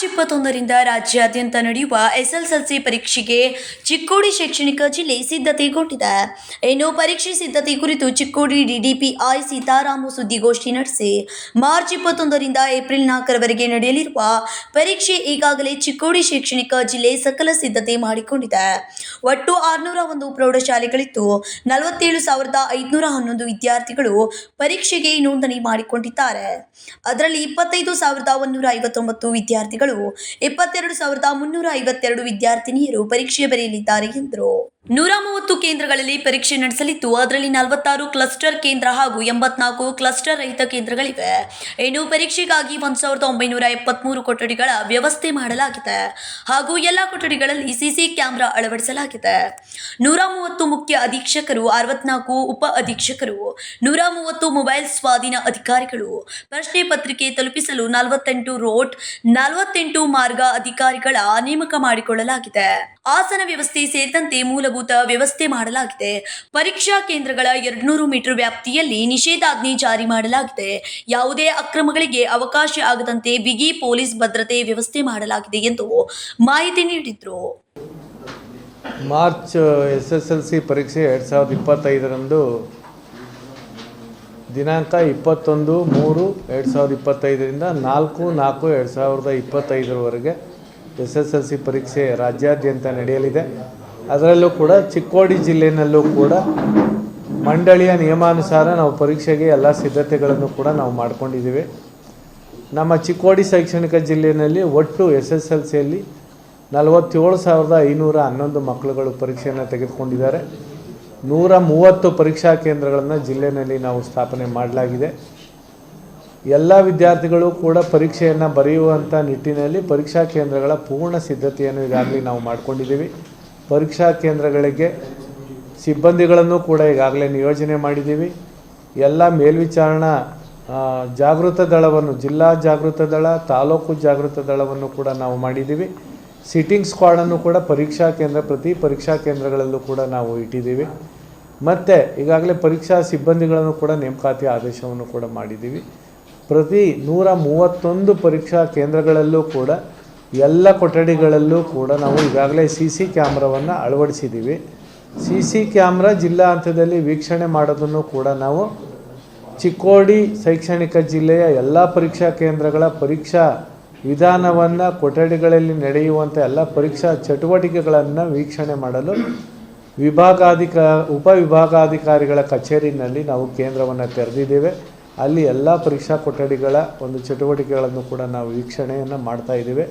March ಇಪ್ಪತ್ತೊಂದರಿಂದ ರಾಜ್ಯಾದ್ಯಂತ ನಡೆಯುವ ಎಸ್ಎಸ್ಎಲ್ಸಿ ಪರೀಕ್ಷೆಗೆ ಚಿಕ್ಕೋಡಿ ಶೈಕ್ಷಣಿಕ ಜಿಲ್ಲೆ ಸಿದ್ಧತೆಗೊಂಡಿದೆ ಇನ್ನು ಪರೀಕ್ಷೆ ಸಿದ್ಧತೆ ಕುರಿತು ಚಿಕ್ಕೋಡಿ ಡಿಡಿಪಿಐ ಸೀತಾರಾಮು ಸುದ್ದಿಗೋಷ್ಠಿ ನಡೆಸಿ, ಮಾರ್ಚ್ ಇಪ್ಪತ್ತೊಂದರಿಂದ ಏಪ್ರಿಲ್ ನಾಲ್ಕರವರೆಗೆ ನಡೆಯಲಿರುವ ಪರೀಕ್ಷೆ ಈಗಾಗಲೇ ಚಿಕ್ಕೋಡಿ ಶೈಕ್ಷಣಿಕ ಜಿಲ್ಲೆ ಸಕಲ ಸಿದ್ಧತೆ ಮಾಡಿಕೊಂಡಿದೆ. ಒಟ್ಟು ಆರುನೂರ ಒಂದು ಪ್ರೌಢಶಾಲೆಗಳಿದ್ದು, ನಲವತ್ತೇಳು ಸಾವಿರದ ಐದುನೂರ ಹನ್ನೊಂದು ವಿದ್ಯಾರ್ಥಿಗಳು ಪರೀಕ್ಷೆಗೆ ನೋಂದಣಿ ಮಾಡಿಕೊಂಡಿದ್ದಾರೆ. ಅದರಲ್ಲಿ ಇಪ್ಪತ್ತೈದು ಸಾವಿರದ ಒಂದೂರ ಐವತ್ತೊಂಬತ್ತು ವಿದ್ಯಾರ್ಥಿಗಳು ಇಪ್ಪತ್ತೆರಡು ಸಾವಿರದ ಮುನ್ನೂರ ಐವತ್ತೆರಡು ವಿದ್ಯಾರ್ಥಿನಿಯರು ಪರೀಕ್ಷೆ ಬರೆಯಲಿದ್ದಾರೆ ಎಂದರು. ನೂರ ಮೂವತ್ತು ಕೇಂದ್ರಗಳಲ್ಲಿ ಪರೀಕ್ಷೆ ನಡೆಸಲಿದ್ದು, ಅದರಲ್ಲಿ ನಲವತ್ತಾರು ಕ್ಲಸ್ಟರ್ ಕೇಂದ್ರ ಹಾಗೂ ಎಂಬತ್ನಾಲ್ಕು ಕ್ಲಸ್ಟರ್ ರಹಿತ ಕೇಂದ್ರಗಳಿವೆ. ಇನ್ನು ಪರೀಕ್ಷೆಗಾಗಿ ಒಂದು ಸಾವಿರದ ಒಂಬೈನೂರ ಎಪ್ಪತ್ಮೂರು ಕೊಠಡಿಗಳ ವ್ಯವಸ್ಥೆ ಮಾಡಲಾಗಿದೆ. ಹಾಗೂ ಎಲ್ಲ ಕೊಠಡಿಗಳಲ್ಲಿ ಸಿಸಿ ಕ್ಯಾಮೆರಾ ಅಳವಡಿಸಲಾಗಿದೆ. ನೂರ ಮೂವತ್ತು ಮುಖ್ಯ ಅಧೀಕ್ಷಕರು, ಅರವತ್ನಾಲ್ಕು ಉಪ ಅಧೀಕ್ಷಕರು ನೂರ ಮೂವತ್ತು ಮೊಬೈಲ್ ಸ್ವಾಧೀನ ಅಧಿಕಾರಿಗಳು. ಪ್ರಶ್ನೆ ಪತ್ರಿಕೆ ತಲುಪಿಸಲು ನಲವತ್ತೆಂಟು ರೋಡ್, ನಲವತ್ತೆಂಟು ಮಾರ್ಗ ಅಧಿಕಾರಿಗಳ ನೇಮಕ ಮಾಡಿಕೊಳ್ಳಲಾಗಿದೆ. ಆಸನ ವ್ಯವಸ್ಥೆ ಸೇರಿದಂತೆ ಮೂಲಭೂತ ವ್ಯವಸ್ಥೆ ಮಾಡಲಾಗಿದೆ. ಪರೀಕ್ಷಾ ಕೇಂದ್ರಗಳ ಎರಡ್ನೂರು ಮೀಟರ್ ವ್ಯಾಪ್ತಿಯಲ್ಲಿ ನಿಷೇಧಾಜ್ಞೆ ಜಾರಿ ಮಾಡಲಾಗಿದೆ. ಯಾವುದೇ ಅಕ್ರಮಗಳಿಗೆ ಅವಕಾಶ ಆಗದಂತೆ ಬಿಗಿ ಪೊಲೀಸ್ ಭದ್ರತೆ ವ್ಯವಸ್ಥೆ ಮಾಡಲಾಗಿದೆ ಎಂದು ಮಾಹಿತಿ ನೀಡಿದರು. March S S L C ಪರೀಕ್ಷೆ ಎರಡು ಸಾವಿರದ ಇಪ್ಪತ್ತೈದರಂದು ದಿನಾಂಕ ಇಪ್ಪತ್ತೊಂದು ಮೂರು ಎರಡು ಸಾವಿರದ ಇಪ್ಪತ್ತೈದರಿಂದ ನಾಲ್ಕು ನಾಲ್ಕು ಎರಡು ಸಾವಿರದ ಇಪ್ಪತ್ತೈದರವರೆಗೆ ಎಸ್ ಎಸ್ ಎಲ್ ಸಿ ಪರೀಕ್ಷೆ ರಾಜ್ಯಾದ್ಯಂತ ನಡೆಯಲಿದೆ. ಅದರಲ್ಲೂ ಕೂಡ ಚಿಕ್ಕೋಡಿ ಜಿಲ್ಲೆಯಲ್ಲೂ ಕೂಡ ಮಂಡಳಿಯ ನಿಯಮಾನುಸಾರ ನಾವು ಪರೀಕ್ಷೆಗೆ ಎಲ್ಲ ಸಿದ್ಧತೆಗಳನ್ನು ಕೂಡ ನಾವು ಮಾಡ್ಕೊಂಡಿದ್ದೀವಿ. ನಮ್ಮ ಚಿಕ್ಕೋಡಿ ಶೈಕ್ಷಣಿಕ ಜಿಲ್ಲೆಯಲ್ಲಿ ಒಟ್ಟು ಎಸ್ ಎಸ್ ಎಲ್ ಸಿಯಲ್ಲಿ ನಲವತ್ತೇಳು ಸಾವಿರದ ಐನೂರ ಹನ್ನೊಂದು ಮಕ್ಕಳುಗಳು ಪರೀಕ್ಷೆಯನ್ನು ತೆಗೆದುಕೊಂಡಿದ್ದಾರೆ. ನೂರ ಮೂವತ್ತು ಪರೀಕ್ಷಾ ಕೇಂದ್ರಗಳನ್ನು ಜಿಲ್ಲೆಯಲ್ಲಿ ನಾವು ಸ್ಥಾಪನೆ ಮಾಡಲಾಗಿದೆ. ಎಲ್ಲ ವಿದ್ಯಾರ್ಥಿಗಳು ಕೂಡ ಪರೀಕ್ಷೆಯನ್ನು ಬರೆಯುವಂಥ ನಿಟ್ಟಿನಲ್ಲಿ ಪರೀಕ್ಷಾ ಕೇಂದ್ರಗಳ ಪೂರ್ಣ ಸಿದ್ಧತೆಯನ್ನು ಈಗಾಗಲೇ ನಾವು ಮಾಡ್ಕೊಂಡಿದ್ದೀವಿ. ಪರೀಕ್ಷಾ ಕೇಂದ್ರಗಳಿಗೆ ಸಿಬ್ಬಂದಿಗಳನ್ನು ಕೂಡ ಈಗಾಗಲೇ ನಿಯೋಜನೆ ಮಾಡಿದ್ದೀವಿ. ಎಲ್ಲ ಮೇಲ್ವಿಚಾರಣಾ ಜಾಗೃತ ದಳವನ್ನು, ಜಿಲ್ಲಾ ಜಾಗೃತ ದಳ, ತಾಲೂಕು ಜಾಗೃತ ದಳವನ್ನು ಕೂಡ ನಾವು ಮಾಡಿದ್ದೀವಿ. ಸಿಟ್ಟಿಂಗ್ ಸ್ಕ್ವಾಡನ್ನು ಕೂಡ ಪರೀಕ್ಷಾ ಕೇಂದ್ರ, ಪ್ರತಿ ಪರೀಕ್ಷಾ ಕೇಂದ್ರಗಳಲ್ಲೂ ಕೂಡ ನಾವು ಇಟ್ಟಿದ್ದೀವಿ. ಮತ್ತು ಈಗಾಗಲೇ ಪರೀಕ್ಷಾ ಸಿಬ್ಬಂದಿಗಳನ್ನು ಕೂಡ ನೇಮಕಾತಿ ಆದೇಶವನ್ನು ಕೂಡ ಮಾಡಿದ್ದೀವಿ. ಪ್ರತಿ ನೂರ ಮೂವತ್ತೊಂದು ಪರೀಕ್ಷಾ ಕೇಂದ್ರಗಳಲ್ಲೂ ಕೂಡ ಎಲ್ಲ ಕೊಠಡಿಗಳಲ್ಲೂ ಕೂಡ ನಾವು ಈಗಾಗಲೇ ಸಿ ಸಿ ಕ್ಯಾಮ್ರಾವನ್ನು ಅಳವಡಿಸಿದ್ದೀವಿ. ಸಿ ಸಿ ಕ್ಯಾಮ್ರಾ ಜಿಲ್ಲಾ ಹಂತದಲ್ಲಿ ವೀಕ್ಷಣೆ ಮಾಡೋದನ್ನು ಕೂಡ ನಾವು ಚಿಕ್ಕೋಡಿ ಶೈಕ್ಷಣಿಕ ಜಿಲ್ಲೆಯ ಎಲ್ಲ ಪರೀಕ್ಷಾ ಕೇಂದ್ರಗಳ ಪರೀಕ್ಷಾ ವಿಧಾನವನ್ನು ಕೊಠಡಿಗಳಲ್ಲಿ ನಡೆಯುವಂಥ ಎಲ್ಲ ಪರೀಕ್ಷಾ ಚಟುವಟಿಕೆಗಳನ್ನು ವೀಕ್ಷಣೆ ಮಾಡಲು ವಿಭಾಗಾಧಿಕ ಉಪವಿಭಾಗಾಧಿಕಾರಿಗಳ ಕಚೇರಿನಲ್ಲಿ ನಾವು ಕೇಂದ್ರವನ್ನು ತೆರೆದಿದ್ದೇವೆ. ಅಲ್ಲಿ ಎಲ್ಲ ಪರೀಕ್ಷಾ ಕೊಠಡಿಗಳ ಒಂದು ಚಟುವಟಿಕೆಗಳನ್ನು ಕೂಡ ನಾವು ವೀಕ್ಷಣೆಯನ್ನು ಮಾಡ್ತಾ ಇದ್ದೇವೆ.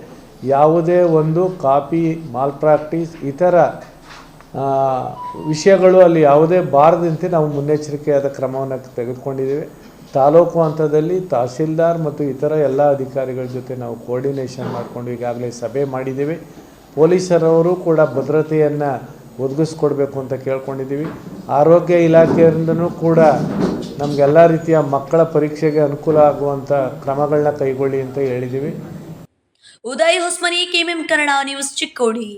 ಯಾವುದೇ ಒಂದು ಕಾಪಿ ಮಾಲ್ ಪ್ರಾಕ್ಟೀಸ್ ಇತರ ವಿಷಯಗಳು ಅಲ್ಲಿ ಯಾವುದೇ ಬಾರದಂತೆ ನಾವು ಮುನ್ನೆಚ್ಚರಿಕೆಯಾದ ಕ್ರಮವನ್ನು ತೆಗೆದುಕೊಂಡಿದ್ದೇವೆ. ತಾಲೂಕು ಹಂತದಲ್ಲಿ ತಹಸೀಲ್ದಾರ್ ಮತ್ತು ಇತರ ಎಲ್ಲ ಅಧಿಕಾರಿಗಳ ಜೊತೆ ನಾವು ಕೋರ್ಡಿನೇಷನ್ ಮಾಡಿಕೊಂಡು ಈಗಾಗಲೇ ಸಭೆ ಮಾಡಿದ್ದೀವಿ. ಪೊಲೀಸರವರು ಕೂಡ ಭದ್ರತೆಯನ್ನು ಒದಗಿಸ್ಕೊಡ್ಬೇಕು ಅಂತ ಕೇಳ್ಕೊಂಡಿದ್ದೀವಿ. ಆರೋಗ್ಯ ಇಲಾಖೆಯಿಂದನೂ ಕೂಡ ನಮಗೆಲ್ಲ ರೀತಿಯ ಮಕ್ಕಳ ಪರೀಕ್ಷೆಗೆ ಅನುಕೂಲ ಆಗುವಂಥ ಕ್ರಮಗಳನ್ನ ಕೈಗೊಳ್ಳಿ ಅಂತ ಹೇಳಿದ್ದೀವಿ ಉದಯ್ ಹೊಸ್ಮನಿ, ಕೆಎಂಎಂ ಕನ್ನಡ ನ್ಯೂಸ್ ಚಿಕ್ಕೋಡಿ.